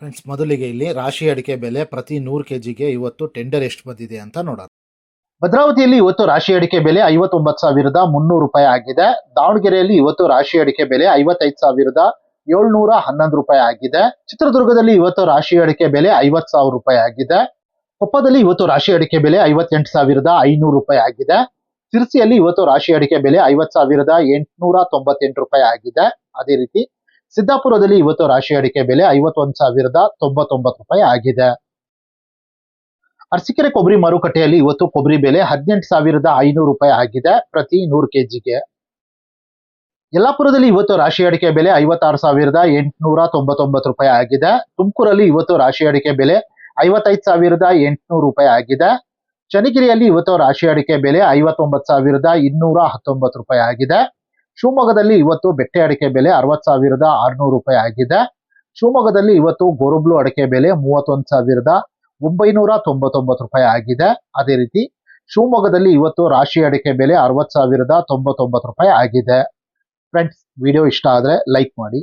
Friends ಮೊದಲಿಗೆ ಇಲ್ಲಿ ರಾಶಿ ಅಡಿಕೆ ಬೆಲೆ ಪ್ರತಿ ನೂರು ಕೆ ಜಿಗೆ ಇವತ್ತು ಟೆಂಡರ್ ಎಷ್ಟು ಬಂದಿದೆ ಅಂತ ನೋಡೋಣ. ಭದ್ರಾವತಿಯಲ್ಲಿ ಇವತ್ತು ರಾಶಿ ಅಡಿಕೆ ಬೆಲೆ ಐವತ್ತೊಂಬತ್ತು ಸಾವಿರದ ಮುನ್ನೂರು ರೂಪಾಯಿ ಆಗಿದೆ. ದಾವಣಗೆರೆಯಲ್ಲಿ ಇವತ್ತು ರಾಶಿ ಅಡಿಕೆ ಬೆಲೆ ಐವತ್ತೈದು ಸಾವಿರದ ಏಳ್ನೂರ ಹನ್ನೊಂದು ರೂಪಾಯಿ ಆಗಿದೆ. ಚಿತ್ರದುರ್ಗದಲ್ಲಿ ಇವತ್ತು ರಾಶಿ ಅಡಿಕೆ ಬೆಲೆ ಐವತ್ತು ಸಾವಿರ ರೂಪಾಯಿ ಆಗಿದೆ. ಕೊಪ್ಪದಲ್ಲಿ ಇವತ್ತು ರಾಶಿ ಅಡಿಕೆ ಬೆಲೆ ಐವತ್ತೆಂಟು ಸಾವಿರದ ಐನೂರು ರೂಪಾಯಿ ಆಗಿದೆ. ಸಿರ್ಸಿಯಲ್ಲಿ ಇವತ್ತು ರಾಶಿ ಅಡಿಕೆ ಬೆಲೆ ಐವತ್ತು ಸಾವಿರದ ಎಂಟುನೂರ ತೊಂಬತ್ತೆಂಟು ರೂಪಾಯಿ ಆಗಿದೆ. ಅದೇ ರೀತಿ ಸಿದ್ದಾಪುರದಲ್ಲಿ ಇವತ್ತು ರಾಶಿ ಅಡಿಕೆ ಬೆಲೆ ಐವತ್ತೊಂದು ಸಾವಿರದ ತೊಂಬತ್ತೊಂಬತ್ತು ರೂಪಾಯಿ ಆಗಿದೆ. ಅರಸಿಕೆರೆ ಕೊಬ್ಬರಿ ಮಾರುಕಟ್ಟೆಯಲ್ಲಿ ಇವತ್ತು ಕೊಬ್ಬರಿ ಬೆಲೆ ಹದಿನೆಂಟು ಸಾವಿರದ ಐನೂರು ರೂಪಾಯಿ ಆಗಿದೆ ಪ್ರತಿ ನೂರು ಕೆಜಿಗೆ. ಯಲ್ಲಾಪುರದಲ್ಲಿ ಇವತ್ತು ರಾಶಿ ಅಡಿಕೆ ಬೆಲೆ ಐವತ್ತಾರು ಸಾವಿರದ ಎಂಟುನೂರ ತೊಂಬತ್ತೊಂಬತ್ತು ರೂಪಾಯಿ ಆಗಿದೆ. ತುಮಕೂರಲ್ಲಿ ಇವತ್ತು ರಾಶಿ ಅಡಿಕೆ ಬೆಲೆ ಐವತ್ತೈದು ಸಾವಿರದ ಎಂಟುನೂರು ರೂಪಾಯಿ ಆಗಿದೆ. ಚನ್ನಗಿರಿಯಲ್ಲಿ ಇವತ್ತು ರಾಶಿ ಅಡಿಕೆ ಬೆಲೆ ಐವತ್ತೊಂಬತ್ತು ಸಾವಿರದ ಇನ್ನೂರ ಹತ್ತೊಂಬತ್ತು ರೂಪಾಯಿ ಆಗಿದೆ. ಶಿವಮೊಗ್ಗದಲ್ಲಿ ಇವತ್ತು ಬೆಟ್ಟೆ ಅಡಿಕೆ ಬೆಲೆ ಅರವತ್ತು ಸಾವಿರದ ಆರುನೂರು ರೂಪಾಯಿ ಆಗಿದೆ. ಶಿವಮೊಗ್ಗದಲ್ಲಿ ಇವತ್ತು ಗೊರಬ್ಲು ಅಡಿಕೆ ಬೆಲೆ ಮೂವತ್ತೊಂದು ಸಾವಿರದ ಒಂಬೈನೂರ ತೊಂಬತ್ತೊಂಬತ್ತು ರೂಪಾಯಿ ಆಗಿದೆ. ಅದೇ ರೀತಿ ಶಿವಮೊಗ್ಗದಲ್ಲಿ ಇವತ್ತು ರಾಶಿ ಅಡಿಕೆ ಬೆಲೆ ಅರವತ್ತು ಸಾವಿರದ ತೊಂಬತ್ತೊಂಬತ್ತು ರೂಪಾಯಿ ಆಗಿದೆ. ಫ್ರೆಂಡ್ಸ್ ವಿಡಿಯೋ ಇಷ್ಟ ಆದರೆ ಲೈಕ್ ಮಾಡಿ.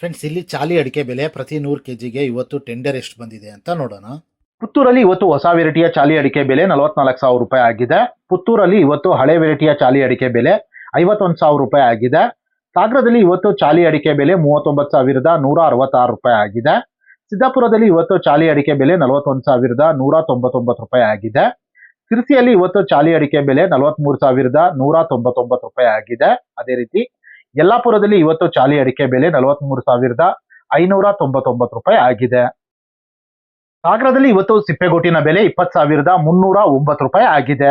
ಫ್ರೆಂಡ್ಸ್ ಇಲ್ಲಿ ಚಾಲಿ ಅಡಿಕೆ ಬೆಲೆ ಪ್ರತಿ ನೂರು ಕೆ ಜಿಗೆ ಇವತ್ತು ಟೆಂಡರ್ ಎಷ್ಟು ಬಂದಿದೆ ಅಂತ ನೋಡೋಣ. ಪುತ್ತೂರಲ್ಲಿ ಇವತ್ತು ಹೊಸ ವೆರೈಟಿಯ ಚಾಲಿ ಅಡಿಕೆ ಬೆಲೆ ನಲವತ್ನಾಲ್ಕು ಸಾವಿರ ರೂಪಾಯಿ ಆಗಿದೆ. ಪುತ್ತೂರಲ್ಲಿ ಇವತ್ತು ಹಳೆ ವೆರೈಟಿಯ ಚಾಲಿ ಅಡಿಕೆ ಬೆಲೆ ಐವತ್ತೊಂದು ಸಾವಿರ ರೂಪಾಯಿ ಆಗಿದೆ. ಸಾಗರದಲ್ಲಿ ಇವತ್ತು ಚಾಲಿ ಅಡಿಕೆ ಬೆಲೆ ಮೂವತ್ತೊಂಬತ್ತು ಸಾವಿರದ ನೂರ ಅರವತ್ತಾರು ರೂಪಾಯಿ ಆಗಿದೆ. ಸಿದ್ದಾಪುರದಲ್ಲಿ ಇವತ್ತು ಚಾಲಿ ಅಡಿಕೆ ಬೆಲೆ ನಲವತ್ತೊಂದು ಸಾವಿರದ ನೂರ ತೊಂಬತ್ತೊಂಬತ್ತು ರೂಪಾಯಿ ಆಗಿದೆ. ಸಿರ್ಸಿಯಲ್ಲಿ ಇವತ್ತು ಚಾಲಿ ಅಡಿಕೆ ಬೆಲೆ ನಲವತ್ಮೂರು ಸಾವಿರದ ನೂರ ತೊಂಬತ್ತೊಂಬತ್ತು ರೂಪಾಯಿ ಆಗಿದೆ. ಅದೇ ರೀತಿ ಯಲ್ಲಾಪುರದಲ್ಲಿ ಇವತ್ತು ಚಾಲಿ ಅಡಿಕೆ ಬೆಲೆ ನಲವತ್ಮೂರು ಸಾವಿರದ ಐನೂರ ತೊಂಬತ್ತೊಂಬತ್ತು ರೂಪಾಯಿ ಆಗಿದೆ. ಸಾಗರದಲ್ಲಿ ಇವತ್ತು ಸಿಪ್ಪೆಗೋಟಿನ ಬೆಲೆ ಇಪ್ಪತ್ತು ಸಾವಿರದ ಮುನ್ನೂರ ಒಂಬತ್ತು ರೂಪಾಯಿ ಆಗಿದೆ.